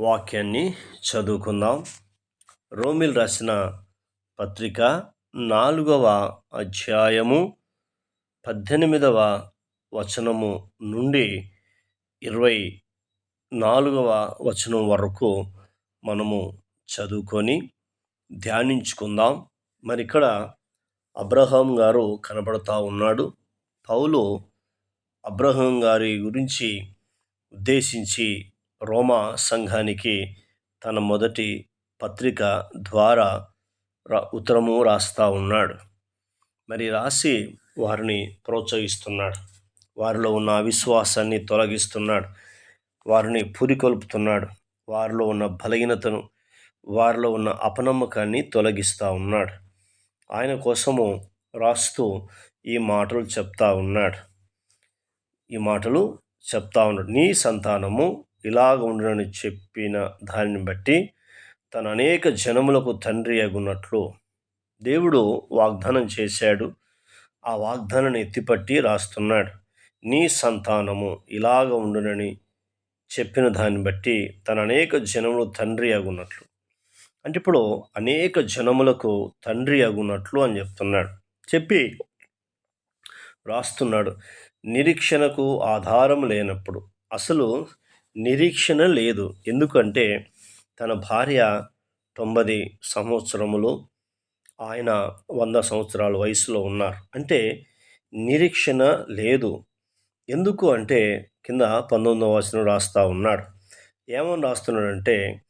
వాక్యాన్ని చదువుకుందాం. రోమిల్ రాసిన పత్రిక నాలుగవ అధ్యాయము పద్దెనిమిదవ వచనము నుండి ఇరవై నాలుగవ వచనం వరకు మనము చదువుకొని ధ్యానించుకుందాం. మరి ఇక్కడ అబ్రహాం గారు కనబడతా ఉన్నాడు. పౌలు అబ్రహాం గారి గురించి ఉద్దేశించి రోమా సంఘానికి తన మొదటి పత్రిక ద్వారా ఉత్తరము రాస్తా ఉన్నాడు. మరి రాసి వారిని ప్రోత్సహిస్తున్నాడు. వారిలో ఉన్న అవిశ్వాసాన్ని తొలగిస్తున్నాడు. వారిని పురికొల్పుతున్నాడు. వారిలో ఉన్న బలహీనతను వారిలో ఉన్న అపనమ్మకాన్ని తొలగిస్తూ ఉన్నాడు. ఆయన కోసము రాస్తూ ఈ మాటలు చెప్తా ఉన్నాడు. ఈ మాటలు చెప్తా ఉన్నాడు. నీ సంతానము ఇలాగ ఉండనని చెప్పిన దానిని బట్టి తన అనేక జనములకు తండ్రి అగున్నట్లు దేవుడు వాగ్దానం చేశాడు. ఆ వాగ్దానాన్ని ఎత్తిపట్టి రాస్తున్నాడు. నీ సంతానము ఇలాగ ఉండునని చెప్పిన దాన్ని బట్టి తన అనేక జనములు తండ్రి అగున్నట్లు అంటే ఇప్పుడు అనేక జనములకు తండ్రి అగున్నట్లు అని చెప్తున్నాడు. చెప్పి రాస్తున్నాడు. నిరీక్షణకు ఆధారం లేనప్పుడు అసలు నిరీక్షణ లేదు. ఎందుకంటే తన భార్య తొంభై సంవత్సరములు ఆయన వంద సంవత్సరాల వయసులో ఉన్నారు. అంటే నిరీక్షణ లేదు. ఎందుకు అంటే కింద పంతొమ్మిదవ వచనం రాస్తూ ఉన్నాడు. ఏమని రాస్తున్నాడంటే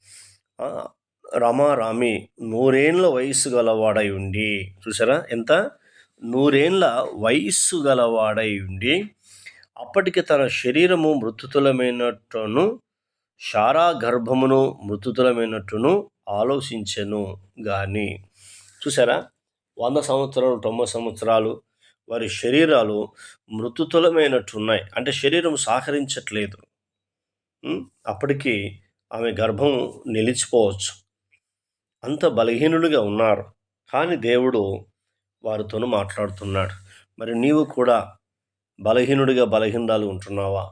రమారామి నూరేండ్ల వయసు గలవాడై ఉండి చూసారా ఎంత? నూరేండ్ల వయస్సు గలవాడై ఉండి అప్పటికి తన శరీరము మృతుతులమైనట్టును శారా గర్భమును మృతుతులమైనట్టును ఆలోచించెను కానీ చూసారా వంద సంవత్సరాలు తొంభై సంవత్సరాలు వారి శరీరాలు మృతుతులమైనట్టున్నాయి. అంటే శరీరం సహకరించట్లేదు. అప్పటికి ఆమె గర్భం నిలిచిపోవచ్చు. అంత బలహీనులుగా ఉన్నారు. కానీ దేవుడు వారితోనూ మాట్లాడుతున్నాడు. మరి నీవు కూడా బలహీనుడిగా బలహీనరాలు ఉంటున్నావా?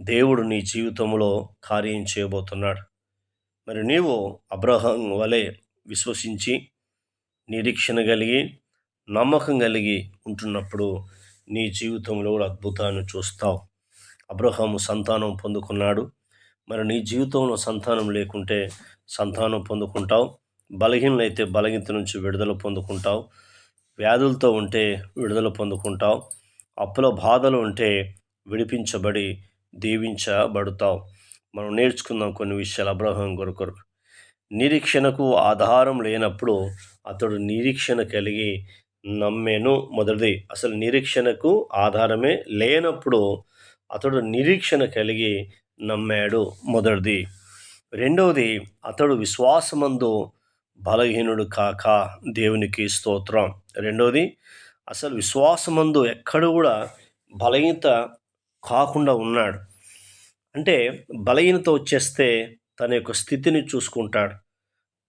దేవుడు నీ జీవితంలో కార్యం చేయబోతున్నాడు. మరి నీవు అబ్రహం వలె విశ్వసించి నిరీక్షణ కలిగి నమ్మకం కలిగి ఉంటున్నప్పుడు నీ జీవితంలో కూడా అద్భుతాన్ని చూస్తావు. అబ్రహాము సంతానం పొందుకున్నాడు. మరి నీ జీవితంలో సంతానం లేకుంటే సంతానం పొందుకుంటావు. బలహీనలైతే బలహీనత నుంచి విడుదల పొందుకుంటావు. వ్యాధులతో ఉంటే విడుదల పొందుకుంటావు. అప్పుల బాధలు ఉంటే విడిపించబడి దీవించబడతావు. మనం నేర్చుకుందాం కొన్ని విషయాలు అబ్రహం కొరకు. నిరీక్షణకు ఆధారం లేనప్పుడు అతడు నిరీక్షణ కలిగి నమ్మేను మొదటిది. అసలు నిరీక్షణకు ఆధారమే లేనప్పుడు అతడు నిరీక్షణ కలిగి నమ్మాడు మొదటిది. రెండవది అతడు విశ్వాసమందు బలహీనుడు కాక దేవునికి స్తోత్రం. రెండవది అసలు విశ్వాసమందు ఎక్కడ కూడా బలహీనత కాకుండా ఉన్నాడు. అంటే బలహీనత వచ్చేస్తే తన యొక్క స్థితిని చూసుకుంటాడు.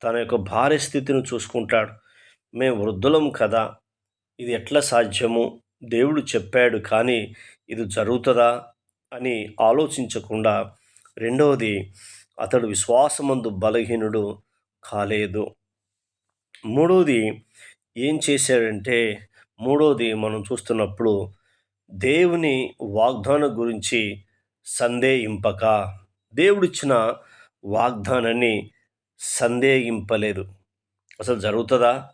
తన యొక్క భార్య స్థితిని చూసుకుంటాడు. మేము వృద్ధులం కదా ఇది ఎట్లా సాధ్యము? దేవుడు చెప్పాడు కానీ ఇది జరుగుతుందా అని ఆలోచించకుండా రెండవది అతడు విశ్వాసమందు బలహీనుడు కాలేదు. మూడవది ఏం చేశాడంటే మూడవది మనం చూస్తున్నప్పుడు దేవుని వాగ్దానం గురించి సందేహింపక. దేవుడిచ్చిన వాగ్దానాన్ని సందేహింపలేదు. అసలు జరుగుతుందా?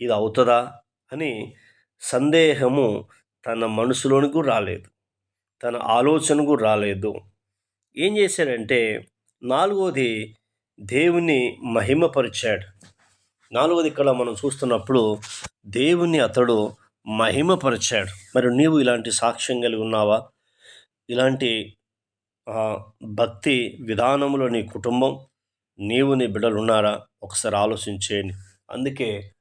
ఇది అవుతుందా? అని సందేహము తన మనసులోనికి రాలేదు. తన ఆలోచనకు రాలేదు. ఏం చేశాడంటే నాలుగోది దేవుని మహిమపరిచాడు. నాలుగోది ఇక్కడ మనం చూస్తున్నప్పుడు దేవుని అతడు మహిమపరిచాడు. మరి నీవు ఇలాంటి సాక్ష్యం కలిగి ఉన్నావా? ఇలాంటి భక్తి విధానంలో నీ కుటుంబం నీవు నీ బిడ్డలు ఉన్నారా ఒకసారి ఆలోచించేయండి. అందుకే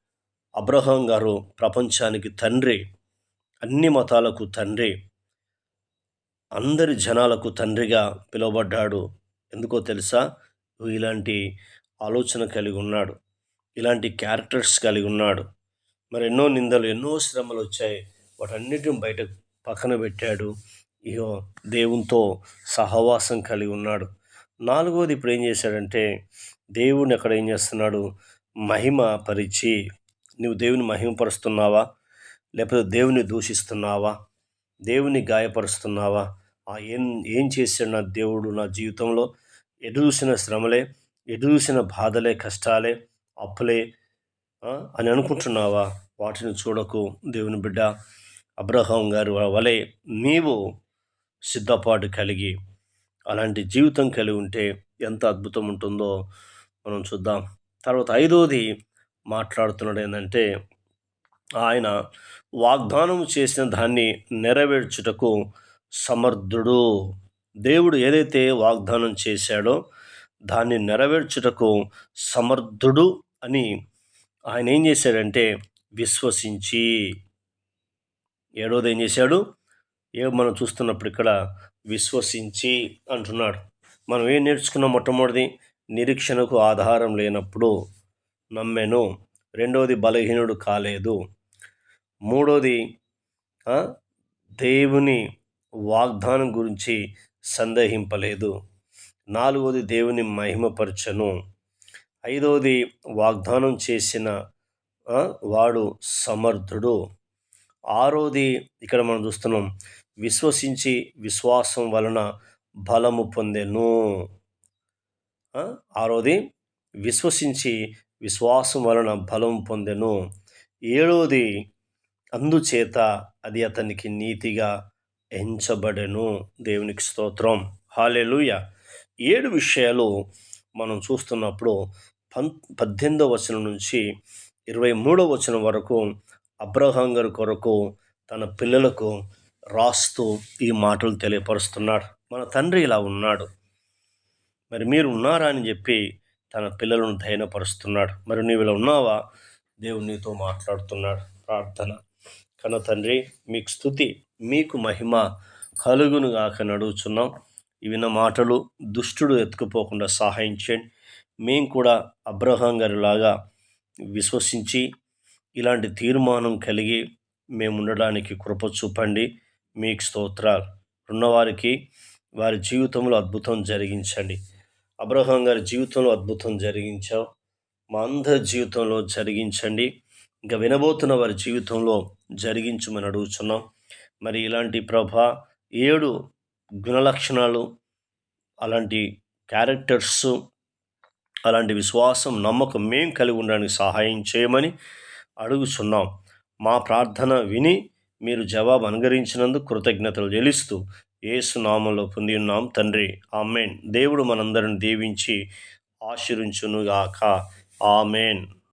అబ్రహం గారు ప్రపంచానికి తండ్రి అన్ని మతాలకు తండ్రి అందరి జనాలకు తండ్రిగా పిలువబడ్డాడు. ఎందుకో తెలుసా? ఇలాంటి ఆలోచన కలిగి ఉన్నాడు. ఇలాంటి క్యారెక్టర్స్ కలిగి ఉన్నాడు. మరి ఎన్నో నిందలు ఎన్నో శ్రమలు వచ్చాయి. వాటన్నిటిని బయట పక్కన పెట్టాడు ఇగో దేవునితో సహవాసం కలిగి ఉన్నాడు. నాలుగోది ఇప్పుడు ఏం చేశాడంటే దేవుడిని అక్కడ ఏం చేస్తున్నాడు? మహిమ పరిచి నువ్వు దేవుని మహిమపరుస్తున్నావా? లేకపోతే దేవుని దూషిస్తున్నావా? దేవుని గాయపరుస్తున్నావా? ఆ ఏం ఏం చేశాడు నా దేవుడు నా జీవితంలో? ఎదురుసిన శ్రమలే ఎదురుసిన బాధలే కష్టాలే అప్పులే అని అనుకుంటున్నావా? వాటిని చూడకు దేవుని బిడ్డ. అబ్రహాం గారు వలె నీవు సిద్ధపాటు కలిగి అలాంటి జీవితం కలిగి ఉంటే ఎంత అద్భుతం ఉంటుందో మనం చూద్దాం. తర్వాత ఐదోది మాట్లాడుతున్నాడు ఏంటంటే ఆయన వాగ్దానం చేసిన దాన్ని నెరవేర్చుటకు సమర్థుడు. దేవుడు ఏదైతే వాగ్దానం చేశాడో దాన్ని నెరవేర్చుటకు సమర్థుడు అని ఆయన ఏం చేశాడంటే విశ్వసించి. ఏడోది ఏం చేశాడు? ఏ మనం చూస్తున్నప్పుడు ఇక్కడ విశ్వసించి అంటున్నాడు. మనం ఏం నేర్చుకున్నాం మొట్టమొదటిది? నిరీక్షణకు ఆధారం లేనప్పుడు నమ్మెను. రెండవది బలహీనుడు కాలేదు. మూడోది దేవుని వాగ్దానం గురించి సందేహింపలేదు. నాలుగోది దేవుని మహిమపరచను. ఐదవది వాగ్దానం చేసిన వాడు సమర్థుడు. ఆరోది ఇక్కడ మనం చూస్తున్నాం విశ్వసించి విశ్వాసం వలన బలము పొందెను. ఆరోది విశ్వసించి విశ్వాసం వలన బలం పొందెను. ఏడవది అందుచేత అది అతనికి నీతిగా ఎంచబడెను. దేవునికి స్తోత్రం. హాలేలుయ. ఏడు విషయాలు మనం చూస్తున్నప్పుడు పం పద్దెనిమిదవ వచనం నుంచి ఇరవై మూడవ వచనం వరకు అబ్రహాం గారి కొరకు తన పిల్లలకు రాస్తూ ఈ మాటలు తెలియపరుస్తున్నాడు. మన తండ్రి ఇలా ఉన్నాడు. మరి మీరు ఉన్నారా అని చెప్పి తన పిల్లలను ధైర్యపరుస్తున్నాడు మరి నీవు ఇలా ఉన్నావా? దేవుడు నీతో మాట్లాడుతున్నాడు. ప్రార్థన. కన తండ్రి మీకు స్థుతి మీకు మహిమ కలుగును గాక నడుచున్నాం విన్న మాటలు దుష్టుడు ఎత్తుకుపోకుండా సహాయం చేయండి. మేము కూడా అబ్రహాం గారిలాగా విశ్వసించి ఇలాంటి తీర్మానం కలిగి మేము ఉండడానికి కృప చూపండి. మీకు స్తోత్రాలు. ఉన్నవారికి వారి జీవితంలో అద్భుతం జరిగించండి. అబ్రహాం గారి జీవితంలో అద్భుతం జరిగించావు. మా అందరి జీవితంలో జరిగించండి. ఇంకా వినబోతున్న వారి జీవితంలో జరిగించమని అడుగుతున్నాం మరి ఇలాంటి ప్రభ ఏడు గుణలక్షణాలు అలాంటి క్యారెక్టర్స్ అలాంటి విశ్వాసం నమ్మకం మేము కలిగి ఉండడానికి సహాయం చేయమని అడుగుచున్నాం. మా ప్రార్థన విని మీరు జవాబు అనుగరించినందుకు కృతజ్ఞతలు చెల్లిస్తూ ఏసునామంలో పొంది ఉన్నాం తండ్రి. ఆమెన్. దేవుడు మనందరిని దీవించి ఆశీర్వించునుగాక. ఆమెన్.